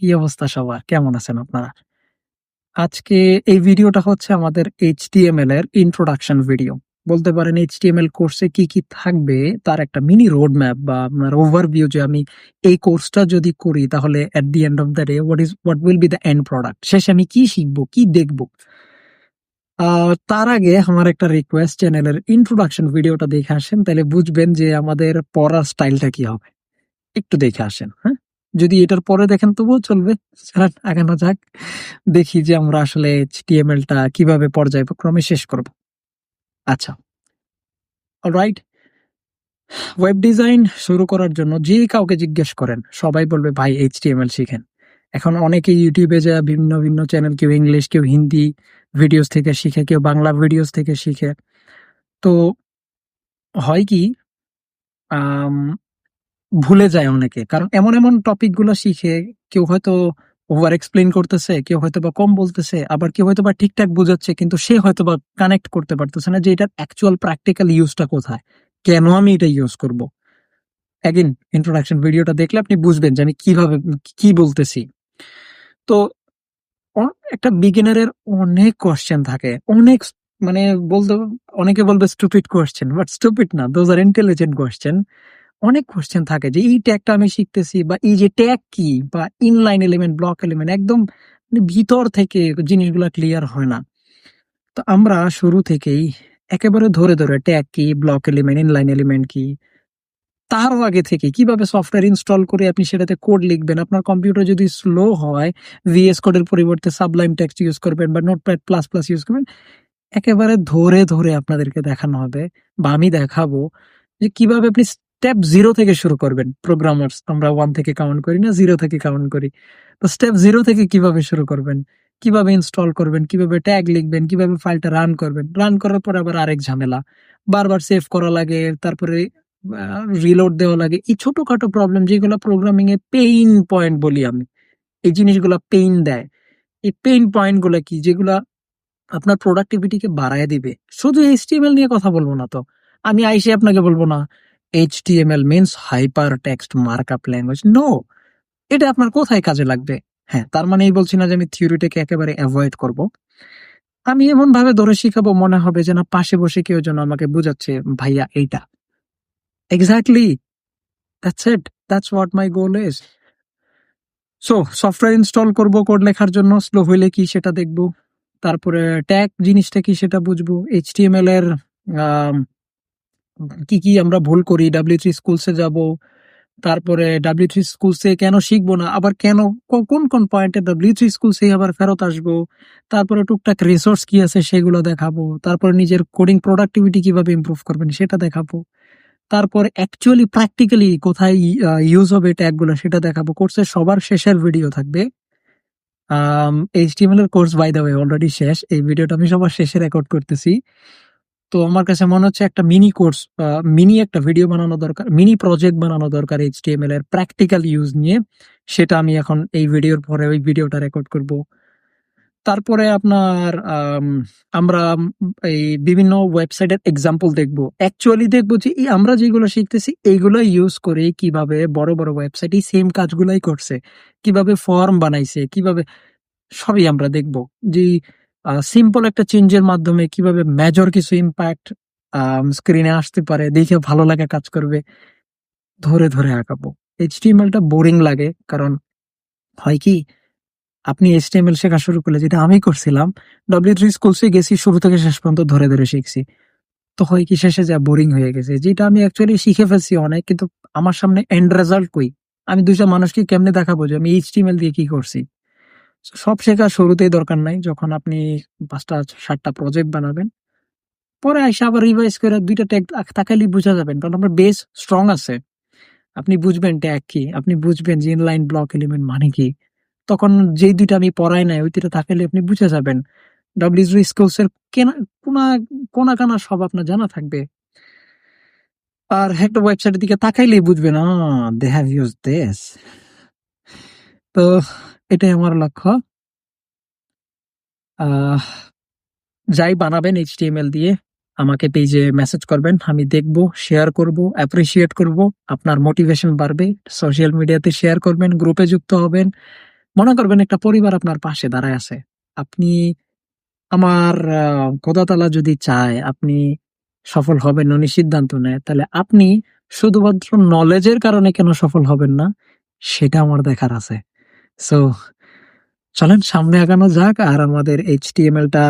কি অবস্থা সবার? কেমন আছেন আপনারা? আজকে এই ভিডিওটা হচ্ছে আমাদের HTML এর ইন্ট্রোডাকশন ভিডিও। বলতে পারেন HTML কোর্সে কি, কি থাকবে তার একটা মিনি রোড ম্যাপ বা আপনার ওভারভিউ যে আমি এই কোর্সটা যদি করি তাহলে at the end of the day what is what will be the end product? শেষে আমি কি শিখব, কি দেখব? তার আগে আমার একটা রিকোয়েস্ট চ্যানেলের ইন্ট্রোডাকশন ভিডিওটা দেখে আসেন তাহলে বুঝবেন যে আমাদের পড়ার স্টাইলটা কি হবে। একটু দেখে আসেন, হ্যাঁ? যদি এটার পরে দেখেন তবুও চলবে। আগানো যাক। দেখি যে আমরা আসলে HTML টা কীভাবে পর্যায়ক্রমে শেষ করব। আচ্ছা। অলরাইট। ওয়েব ডিজাইন শুরু করার জন্য যে কাউকে জিজ্ঞেস করেন সবাই বলবে ভাই HTML শিখেন। এখন অনেকে ইউটিউবে যায় ভিন্ন, ভিন্ন চ্যানেল কেউ ইংলিশ, কেউ হিন্দি ভিডিওস থেকে শিখে, কেউ বাংলা ভিডিওস থেকে শিখে। তো হয় কি ভুলে যায় অনেকে। কারণ এমন, এমন টপিকগুলো শিখে কেউ হয়তো ওভার এক্সপ্লেন করতেছে, কেউ হয়তো বা কম বলতেছে, আবার কেউ হয়তো বা ঠিকঠাক বুঝাচ্ছে কিন্তু সে হয়তো বা কানেক্ট করতে পারতেছে না যে এটার অ্যাকচুয়াল প্র্যাকটিক্যাল ইউজটা কোথায়? কেন আমি এটা ইউজ করব? এগেইন ইন্ট্রোডাকশন ভিডিওটা দেখলে আপনি বুঝবেন যে আমি কীভাবে কি বলতেছি। তো একটা বিগিনারের অনেক কোয়েশ্চেন থাকে। অনেক মানে বলতে অনেকে বলবে স্টুপিড কোয়েশ্চেন বাট স্টুপিড না। Those are intelligent question. অনেক কোয়েশ্চেন থাকে যে এই ট্যাগটা আমি শিখতেছি বা এই যে ট্যাগ কি বা ইনলাইন এলিমেন্ট, ব্লক এলিমেন্ট একদম ভিতর থেকে জিনিসগুলো ক্লিয়ার হয় না। তো আমরা শুরু থেকেই একেবারে ধরে, ধরে ট্যাগ কি, ব্লক এলিমেন্ট, ইনলাইন এলিমেন্ট কি, তারও আগে থেকে কীভাবে সফটওয়্যার ইনস্টল করে আপনি সেটাতে কোড লিখবেন। আপনার কম্পিউটার যদি স্লো হয় VS কোডের পরিবর্তে সাবলাইম টেক্সট ইউজ করবেন বা নোটপ্যাড প্লাস, প্লাস ইউজ করবেন। একেবারে ধরে, ধরে আপনাদেরকে দেখানো হবে বা আমি দেখাবো যে কীভাবে আপনি স্টেপ জিরো থেকে শুরু করবেন। প্রোগ্রামার্স আমরা ওয়ান থেকে কাউন্ট করি না জিরো থেকে কাউন্ট করি। তো স্টেপ জিরো থেকে কীভাবে শুরু করবেন? কীভাবে ইনস্টল করবেন? কীভাবে ট্যাগ লিখবেন? কীভাবে ফাইলটা রান করবেন? রান করার পর আবার আরেক ঝামেলা। বারবার সেভ করা লাগে, তারপরে রিলোড দেওয়া লাগে। এই ছোটখাটো প্রবলেম যেগুলো প্রোগ্রামিং এ পেইন পয়েন্ট বলি আমি। এই জিনিসগুলো পেইন দেয়। এই পেইন পয়েন্টগুলা কি? যেগুলা আপনার প্রোডাক্টিভিটিকে বাড়ায় দিবে। শুধু HTML নিয়ে কথা বলব না তো। আমি আইসে আপনাকে বলব না HTML hypertext markup language. No! এটা আপনার কোথায় কাজে লাগবে? হ্যাঁ, তার মানে এই বলছি না যে আমি থিওরিটাকে একেবারে এভয়েড করব। আমি এমনভাবে ধরে শিখাবো মনে হবে যে না পাশে বসে কেউ যেন আমাকে বুঝাচ্ছে ভাইয়া এইটা। Exactly! That's it. That's what my goal is. So software install করব কোড লেখার জন্য স্লো হইলে কি সেটা দেখব। তারপরে ট্যাগ জিনিসটা কি সেটা বুঝব। HTML এর কি, কি আমরা ভুল করি W3 স্কুলস এ যাব। তারপরে W3 স্কুলস এ কেন শিখব না? আবার কেন কোন, কোন পয়েন্টে W3 স্কুলস এ আবার ফেরত আসব। তারপরে টুকটাক রিসোর্স কি আছে সেগুলো দেখাবো। তারপরে নিজের কোডিং প্রোডাক্টিভিটি কীভাবে ইমপ্রুভ করবেন সেটা দেখাবো। তারপর অ্যাকচুয়ালি প্র্যাকটিক্যালি কোথায় ইউজ হবে ট্যাগগুলা সেটা দেখাবো। কোর্সের সবার শেষের ভিডিও থাকবে। HTML এর course by the way already শেষ। এই ভিডিওটা আমি সবার শেষে রেকর্ড করতেছি। তো আমার কাছে মনে হচ্ছে একটা মিনি কোর্স মিনি একটা ভিডিও বানানো দরকার। মিনি প্রজেক্ট বানানো দরকার HTML এর প্র্যাকটিক্যাল ইউজ নিয়ে। সেটা আমি এখন এই ভিডিওর পরে ওই ভিডিওটা রেকর্ড করব। তারপরে আপনার আম আমরা এই বিভিন্ন ওয়েবসাইটের এক্সাম্পল দেখব। অ্যাকচুয়ালি দেখব যে এই আমরা যেগুলো শিখতেছি এইগুলো ইউজ করে কীভাবে বড়, বড় ওয়েবসাইট এই সেম কাজগুলাই করছে। কীভাবে ফর্ম বানাইছে, কীভাবে সবই আমরা দেখব। যে সিম্পল একটা চেঞ্জের মাধ্যমে কীভাবে মেজর কিছু ইমপ্যাক্ট স্ক্রিনে আসতে পারে, দেখে ভালো লাগা কাজ করবে। ধরে, ধরে আঁকাবো HTML টা বোরিং লাগে কারণ হয় কি? আপনি HTML শেখা শুরু করলে যেটা আমি করছিলাম W3 স্কুলস এ গেছি শুরু থেকে শেষ পর্যন্ত ধরে, ধরে শিখছি। তো হয় কি শেষে যা বোরিং হয়ে গেছে। যেটা আমি অ্যাকচুয়ালি শিখে ফেলছি অনেক কিন্তু আমার সামনে এন্ড রেজাল্ট কই? আমি ২ টা মানুষকে কেমনে দেখাবো যে আমি HTML দিয়ে কি করছি? সব শেখা শুরুতেই দরকার নাই। যখন আপনি ৫ টা ৭ টা প্রজেক্ট বানাবেন। পরে আইসা আবার রিভাইজ করে ২ টা ট্যাগ তাকাইলেই বুঝা যাবেন। কারণ আপনার বেস স্ট্রং আছে। আপনি বুঝবেন ট্যাগ কি, আপনি বুঝবেন যে ইনলাইন ব্লক এলিমেন্ট মানে কি। তখন যেই দুইটা আমি পড়াই নাই ওই ২ টা তাকাইলে আপনি বুঝে যাবেন। W3 স্কুলস এর কেনা কোনা কোনা-কানা সব আপনার জানা থাকবে। আর একটা ওয়েবসাইটের দিকে তাকাইলেই বুঝবেন they have used this তো এটাই আমার লক্ষ্য। আহ যাই বানাবেন HTML দিয়ে আমাকে পেজে মেসেজ করবেন। আমি দেখব, শেয়ার করব, অ্যাপ্রিশিয়েট করব। আপনার মোটিভেশন বাড়বে। সোশ্যাল মিডিয়াতে শেয়ার করবেন, গ্রুপে যুক্ত হবেন। মনে করবেন একটা পরিবার আপনার পাশে দাঁড়ায় আছে আপনি আমার খোদাতালা যদি চায় আপনি সফল হবেন উনি সিদ্ধান্ত নেয় তাহলে আপনি শুধুমাত্র নলেজের কারণে কেন সফল হবেন না সেটা আমার দেখার আছে সো চলেন সামনে আগানো যাক আর আমাদের এইচটিএমএলটা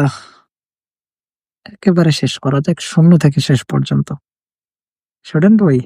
একেবারে শেষ করা যাক, শূন্য থেকে শেষ পর্যন্ত। শুডেন্ট বই